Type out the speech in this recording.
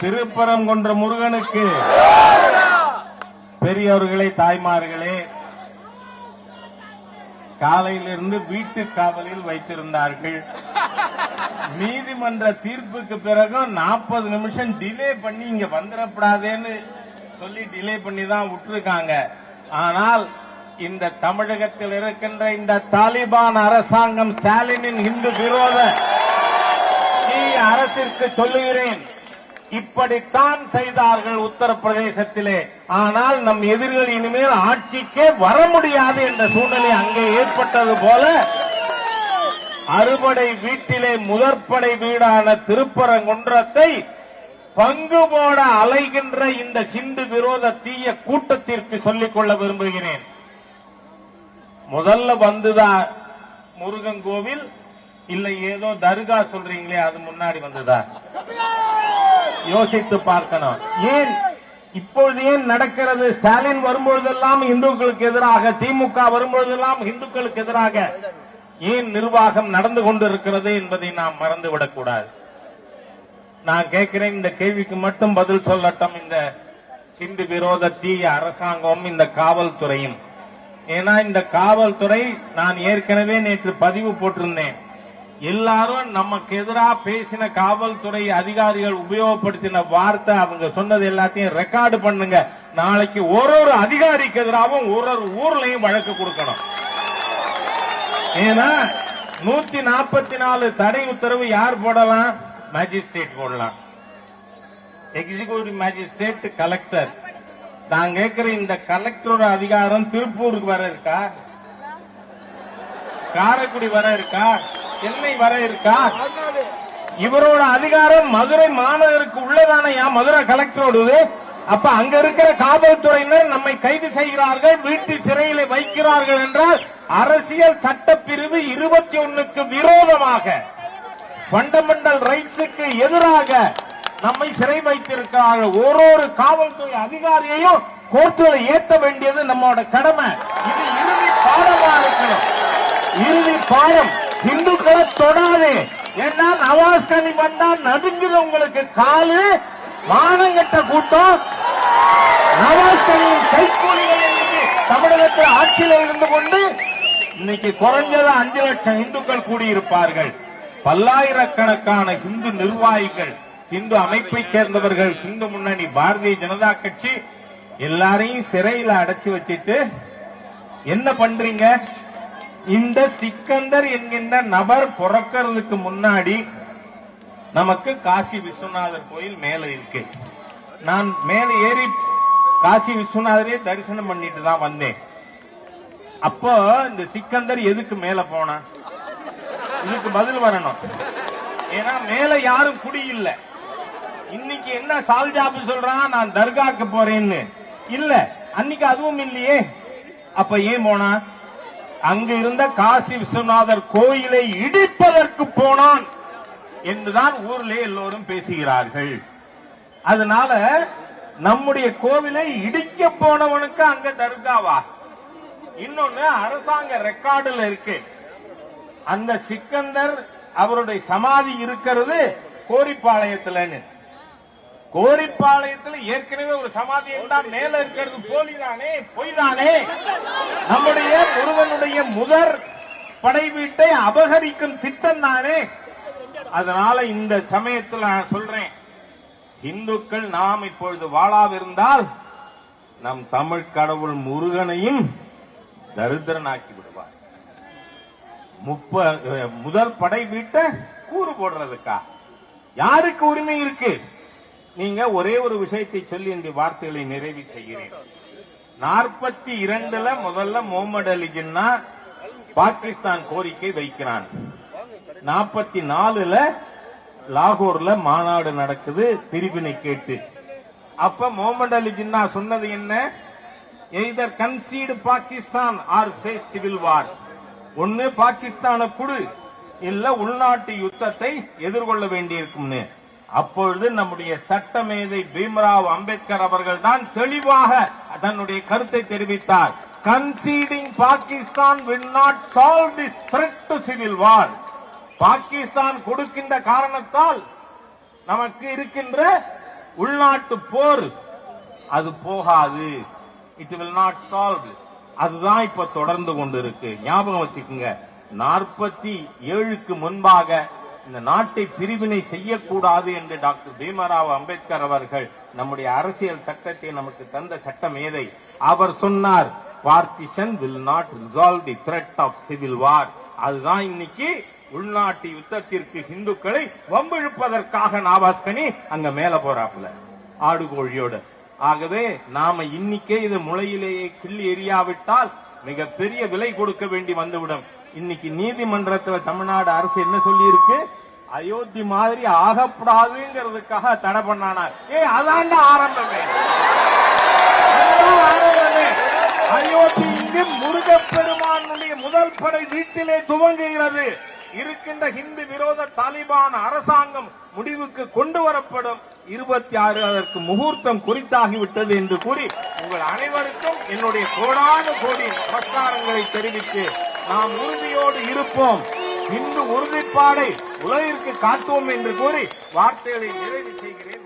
திருப்பரம் கொன்ற முருகனுக்கு. பெரியவர்களே தாய்மார்களே காலையிலிருந்து வீட்டு காவலில் வைத்திருந்தார்கள். நீதிமன்ற தீர்ப்புக்கு பிறகு நாற்பது நிமிஷம் டிலே பண்ணி இங்க வந்துடப்படாதேன்னு சொல்லி டிலே பண்ணி தான் விட்டுருக்காங்க. ஆனால் இந்த தமிழகத்தில் இருக்கின்ற இந்த தாலிபான் அரசாங்கம் ஸ்டாலினின் இந்து விரோத அரசிற்கு சொல்லுகிறேன். இப்படித்தான் செய்தார்கள் உத்தரப்பிரதேசத்திலே. ஆனால் நம் எதிரிகள் இனிமேல் ஆட்சிக்கே வர முடியாது என்ற சூழ்நிலை அங்கே ஏற்பட்டது போல அறுபடை வீட்டிலே முதற்படை வீடான திருப்பரங்குன்றத்தை பங்கு போட அலைகின்ற இந்த ஹிந்து விரோத தீய கூட்டத்திற்கு சொல்லிக் கொள்ள விரும்புகிறேன். முதல்ல வந்துதா முருகன் கோவில்? இல்ல ஏதோ தர்கா சொல்றீங்களே அது முன்னாடி வந்ததா? யோசித்து பார்க்கணும். ஏன் இப்பொழுது ஏன் நடக்கிறது? ஸ்டாலின் வரும்பொழுதெல்லாம் இந்துக்களுக்கு எதிராக திமுக வரும்பொழுதெல்லாம் இந்துக்களுக்கு எதிராக ஏன் நிர்வாகம் நடந்து கொண்டிருக்கிறது என்பதை நாம் மறந்துவிடக் கூடாது நான் கேட்கிறேன் இந்த கேள்விக்கு மட்டும் பதில் சொல்லட்டும். இந்த இந்து விரோத தீய அரசாங்கமும் இந்த காவல்துறையும். ஏன்னா இந்த காவல்துறை நான் ஏற்கனவே நேற்று பதிவு போட்டிருந்தேன். எல்லாரும் நமக்கு எதிராக பேசின காவல்துறை அதிகாரிகள் உபயோகப்படுத்தின வார்த்தை அவங்க சொன்னது எல்லாத்தையும் ரெக்கார்டு பண்ணுங்க. நாளைக்கு ஒரு ஒரு அதிகாரிக்கு எதிராகவும் ஒரு ஒரு ஊர்லயும் வழக்கு கொடுக்கணும். ஏன்னா நூத்தி நாற்பத்தி நாலு தடை உத்தரவு யார் போடலாம்? மேஜிஸ்ட்ரேட் போடலாம். எக்ஸிகூட்டிவ் மேஜிஸ்ட்ரேட் கலெக்டர் நான் கேட்கிற இந்த கலெக்டரோட அதிகாரம் திருப்பூருக்கு வர இருக்கா? காரைக்குடி வர இருக்கா? சென்னை வர இருக்கா? இவரோட அதிகாரம் மதுரை மாநகருக்கு உள்ளதானயா மதுரை கலெக்டரோடது அப்ப அங்க இருக்கிற காவல்துறையினர் நம்மை கைது செய்கிறார்கள் வீட்டு சிறையில வைக்கிறார்கள் என்றால் அரசியல் சட்டப்பிரிவு இருபத்தி ஒண்ணுக்கு விரோதமாக ஃபண்டமெண்டல் ரைட்ஸுக்கு எதிராக நம்மை சிறை வைத்திருக்கிறார்கள். ஒரு ஒரு காவல்துறை அதிகாரியையும் கோர்ட்டுல ஏத்த வேண்டியது நம்மளோட கடமை. இது இறுதி பாடமா இருக்கணும் இறுதி பாடம். இந்துக்களை தொடாதே. ஏன்னா நவாஸ் கனி வந்தா நடுங்குது உங்களுக்கு காலு. மானங்கட்ட கூட்டம். நவாஸ் கனியின் கைக்கூலிகள் தமிழகத்தில் ஆட்சியில் இருந்து கொண்டு இன்னைக்கு குறைஞ்சது அஞ்சு லட்சம் இந்துக்கள் கூடியிருப்பார்கள். பல்லாயிரக்கணக்கான இந்து நிர்வாகிகள் இந்து அமைப்பை சேர்ந்தவர்கள் இந்து முன்னணி பாரதிய ஜனதா கட்சி எல்லாரையும் சிறையில அடைச்சு வச்சிட்டு என்ன பண்றீங்க? இந்த சிக்கந்தர் என்கின்ற நபர் பிறக்கிறதுக்கு முன்னாடி நமக்கு காசி விஸ்வநாதர் கோயில் மேல இருக்கு. நான் மேல ஏறி காசி விஸ்வநாதரே தரிசனம் பண்ணிட்டு தான் வந்தேன். அப்போ இந்த சிக்கந்தர் எதுக்கு மேல போனா? இதுக்கு பதில் வரணும். ஏன்னா மேல யாரும் குடி இன்னைக்கு என்ன சால்ஜாபு சொல்றான்? நான் தர்காக்கு போறேன்னு. இல்ல அன்னைக்கு அதுவும் இல்லையே. அப்ப ஏன் போனா? அங்கு இருந்த காசி விஸ்வநாதர் கோயிலை இடிப்பதற்கு போனான் என்றுதான் ஊரிலே எல்லோரும் பேசுகிறார்கள். அதனால நம்முடைய கோவிலை இடிக்க போனவனுக்கு அங்க தர்காவா? இன்னொன்னு அரசாங்க ரெக்கார்டுல இருக்கு. அந்த சிக்கந்தர் அவருடைய சமாதி இருக்கிறது கோரிப்பாளையத்துலன்னு. கோரிப்பாளையத்தில் ஏற்கனவே ஒரு சமாதி இருந்தா மேல இருக்கிறது போலிதானே? பொய்தானே? நம்முடைய முருகனுடைய முதற் படை வீட்டை அபகரிக்கும் திட்டம் தானே? அதனால இந்த சமயத்தில் நான் சொல்றேன். இந்துக்கள் நாம் இப்பொழுது வாழாவிருந்தால் நம் தமிழ் கடவுள் முருகனையும் தரித்திரனாக்கி விடுவார் முப்ப முதல் படை வீட்டை கூறு போடுறதுக்கா? யாருக்கு உரிமை இருக்கு? நீங்க ஒரே ஒரு விஷயத்தை சொல்லி இந்த வார்த்தைகளை நிறைவு செய்கிறேன். நாற்பத்தி இரண்டுல முதல்ல முகமது அலி ஜின்னா பாகிஸ்தான் கோரிக்கை வைக்கிறான். நாற்பத்தி நாலுல லாகூர்ல மாநாடு நடக்குது பிரிவினை கேட்டு. அப்ப முகமது அலி ஜின்னா சொன்னது என்ன? Either concede Pakistan or face civil war. ஒன்னு பாகிஸ்தான குடு இல்ல உள்நாட்டு யுத்தத்தை எதிர்கொள்ள வேண்டியிருக்கும்னு. அப்பொழுது நம்முடைய சட்டமேதை பீம்ராவ் அம்பேத்கர் அவர்கள் தான் தெளிவாக தன்னுடைய கருத்தை தெரிவித்தார். Conceding Pakistan will not solve this threat to civil war Pakistan கொடுக்கின்ற காரணத்தால் நமக்கு இருக்கின்ற உள்நாட்டு போர் அது போகாது. இட் வில் நாட் சால்வ் அதுதான் இப்ப தொடர்ந்து கொண்டு இருக்கு ஞாபகம் வச்சுக்கோங்க. நாற்பத்தி ஏழுக்கு முன்பாக இந்த நாட்டை பிரிவினை செய்யக்கூடாது என்று டாக்டர் பீமராவ் அம்பேத்கர் அவர்கள் நம்முடைய அரசியல் சட்டத்தை நமக்கு தந்த சட்ட மேதை அவர் சொன்னார் partition will not resolve the threat of civil war அதுதான் இன்னைக்கு உள்நாட்டு யுத்தத்திற்கு இந்துக்களை வம்பிழுப்பதற்காக நாபாஸ்கனி அங்க மேல போறாப்புல ஆடுகோழியோடு. ஆகவே நாம இன்னைக்கே இது முளையிலேயே கிள்ளி எரியாவிட்டால் மிகப்பெரிய விலை கொடுக்க வேண்டி வந்துவிடும். இன்னைக்கு நீதிமன்றத்துல தமிழ்நாடு அரசு என்ன சொல்லி இருக்கு அயோத்தி மாதிரி ஆகப்படாதுங்கிறதுக்காக தடை பண்ணானா ஏ அதாண்ட ஆரம்பமே. ஆரம்பமே. அயோத்தி இங்கு முருகப்பெருமானுடைய முதல் படை வீட்டிலே துவங்குகிறது. இருக்கின்ற ஹிந்து விரோத தாலிபான் அரசாங்கம் முடிவுக்கு கொண்டு வரப்படும் இருபத்தி ஆறு அதற்கு முகூர்த்தம் குறித்தாகிவிட்டது என்று கூறி உங்கள் அனைவருக்கும் என்னுடைய கோடான கோடி நமஸ்காரங்களை தெரிவித்து நாம் உறுதியோடு இருப்போம். இந்து உறுதிப்பாடை உலகிற்கு காட்டுவோம் என்று கூறி வார்த்தைகளை நிறைவு செய்கிறேன்.